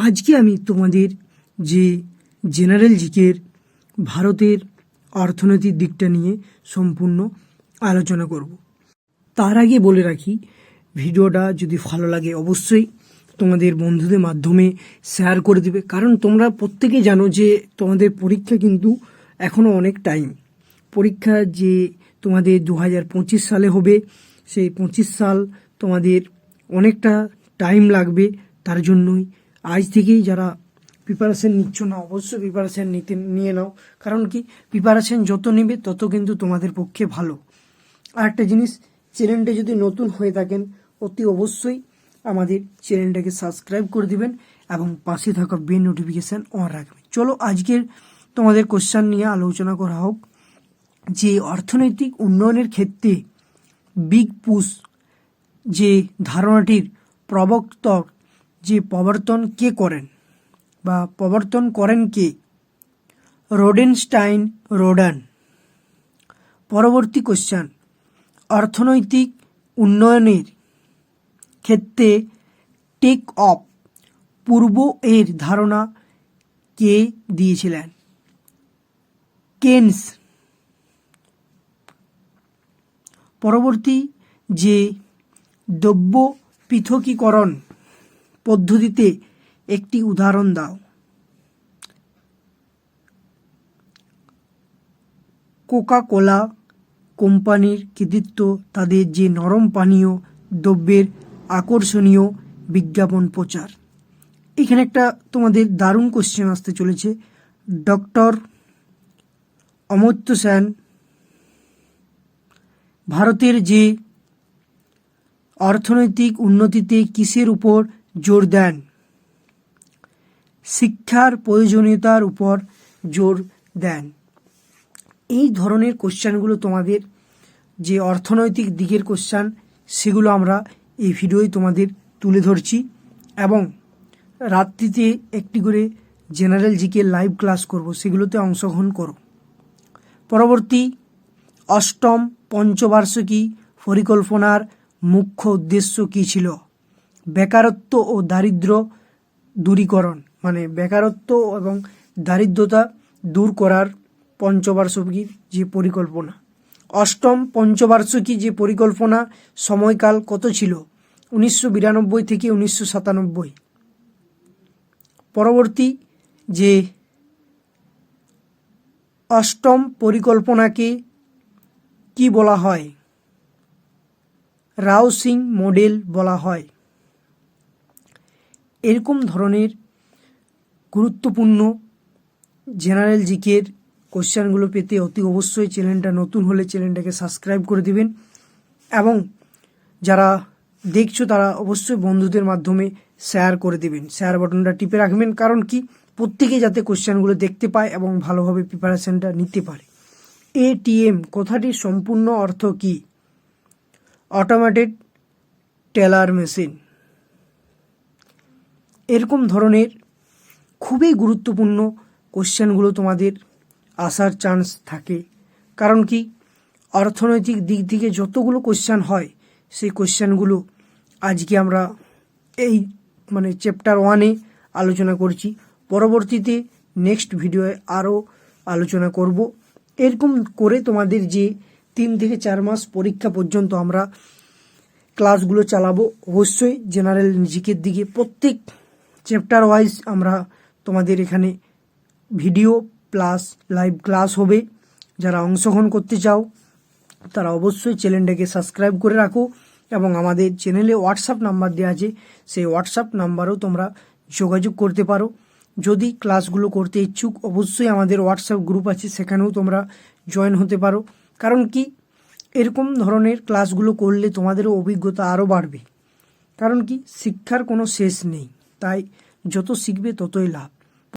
আজকে আমি তোমাদের যে জেনারেল জিকের ভারতের অর্থনৈতিক দিকটা নিয়ে সম্পূর্ণ আলোচনা করব। তার আগে বলে রাখি, ভিডিওটা যদি ভালো লাগে অবশ্যই তোমাদের বন্ধুদের মাধ্যমে শেয়ার করে দিবে। কারণ তোমরা প্রত্যেকে জানো যে তোমাদের পরীক্ষা কিন্তু এখনও অনেক টাইম। পরীক্ষা যে তোমাদের দু হাজার পঁচিশ সালে হবে, সেই পঁচিশ সাল তোমাদের অনেকটা টাইম লাগবে। তার জন্যই আজ থেকেই যারা প্রিপারেশন নিচ্ছ না, অবশ্যই প্রিপারেশন নিতে, নিয়ে নাও। কারণ কি? প্রিপারেশন যত নেবে, তত কিন্তু তোমাদের পক্ষে ভালো। আর একটা জিনিস চ্যানেলটা যদি নতুন হয়ে থাকেন, অতি অবশ্যই আমাদের চ্যানেলটাকে সাবস্ক্রাইব করে দিবেন এবং পাশে থাকা বেল নোটিফিকেশান অন রাখবেন। চলো, আজকের তোমাদের কোশ্চান নিয়ে আলোচনা করা হোক। যে অর্থনৈতিক উন্নয়নের ক্ষেত্রে বিগ পুশ যে ধারণাটির প্রবক্তক যে প্রবর্তন কে করেন বা প্রবর্তন করেন কে? রোডেনস্টাইন রোডান। পরবর্তী কোশ্চান অর্থনৈতিক উন্নয়নের ক্ষেত্রে টেক অফ পূর্ব এর ধারণা কে দিয়েছিলেন? কেনস। পরবর্তী যে দ্রব্য পৃথকীকরণ পদ্ধতিতে একটি উদাহরণ দাও। কোকা কোলা কোম্পানির কৃতিত্ব, তাদের যে নরম পানীয়, দ্রব্যের আকর্ষণীয় বিজ্ঞাপন প্রচার। এখানে একটা তোমাদের দারুণ কোশ্চেন আসতে চলেছে। ডক্টর অমর্ত্য সেন ভারতের যে অর্থনৈতিক উন্নতিতে কিসের উপর জোর দেন। শিক্ষার প্রয়োজনীয়তার উপর জোর দেন। এই ধরনের কোশ্চানগুলো তোমাদের, যে অর্থনৈতিক দিকের কোশ্চান, সেগুলো আমরা এই ভিডিওয় তোমাদের তুলে ধরছি এবং রাত্রিতে একটি করে জেনারেল জিকে লাইভ ক্লাস করব, সেগুলোতে অংশগ্রহণ করো। পরবর্তী অষ্টম পঞ্চবার্ষিকী পরিকল্পনার মুখ্য উদ্দেশ্য কী ছিল? বেকারত্ব ও দারিদ্র দূরীকরণ। মানে বেকারত্ব এবং দারিদ্রতা দূর করার পঞ্চবার্ষিকীর যে পরিকল্পনা। অষ্টম পঞ্চবার্ষিকী যে পরিকল্পনা সময়কাল কত ছিল? উনিশশো বিরানব্বই থেকে উনিশশো সাতানব্বই। পরবর্তী যে অষ্টম পরিকল্পনাকে কি বলা হয়? রাউসিং মডেল বলা হয়। এরকম ধরনের গুরুত্বপূর্ণ জেনারেল জিকের কোশ্চেনগুলো পেতে অতি অবশ্যই চ্যানেলটা নতুন হলে চ্যানেলটাকে সাবস্ক্রাইব করে দিবেন। এবং যারা দেখছ তারা অবশ্যই বন্ধুদের মাধ্যমে শেয়ার করে দিবেন। শেয়ার বাটনটা টিপে রাখবেন। কারণ কি? প্রত্যেকে যাতে কোশ্চেনগুলো দেখতে পায় এবং ভালোভাবে প্রিপারেশনটা নিতে পারে। এটিএম কথাটির সম্পূর্ণ অর্থ কি? অটোমেটেড টেলার মেশিন এরকম ধরনের খুবই গুরুত্বপূর্ণ কোশ্চেনগুলো তোমাদের আসার চান্স থাকে। কারণ কি? অর্থনৈতিক দিক থেকে যতগুলো কোশ্চেন হয়, সেই কোশ্চেনগুলো আজকে আমরা এই মানে চ্যাপ্টার ওয়ানে আলোচনা করছি। পরবর্তীতে নেক্সট ভিডিওয়ে আরও আলোচনা করব। এরকম করে তোমাদের যে তিন থেকে চার মাস পরীক্ষা পর্যন্ত আমরা ক্লাসগুলো চালাবো, অবশ্যই জেনারেল জিকের দিকে প্রত্যেক চ্যাপ্টার ওয়াইজ আমরা তোমাদের এখানে ভিডিও প্লাস লাইভ ক্লাস হবে। যারা অংশগ্রহণ করতে চাও, তারা অবশ্যই চ্যানেলটাকে সাবস্ক্রাইব করে রাখো এবং আমাদের চ্যানেলে হোয়াটসঅ্যাপ নাম্বার দেওয়া আছে, সেই হোয়াটসঅ্যাপ নাম্বারেও তোমরা যোগাযোগ করতে পারো। যদি ক্লাসগুলো করতে ইচ্ছুক, অবশ্যই আমাদের হোয়াটসঅ্যাপ গ্রুপ আছে, সেখানেও তোমরা জয়েন হতে পারো। কারণ কি? এরকম ধরনের ক্লাসগুলো করলে তোমাদেরও অভিজ্ঞতা আরও বাড়বে। কারণ কি? শিক্ষার কোনো শেষ নেই। তাই যত শিখবে ততই লাভ।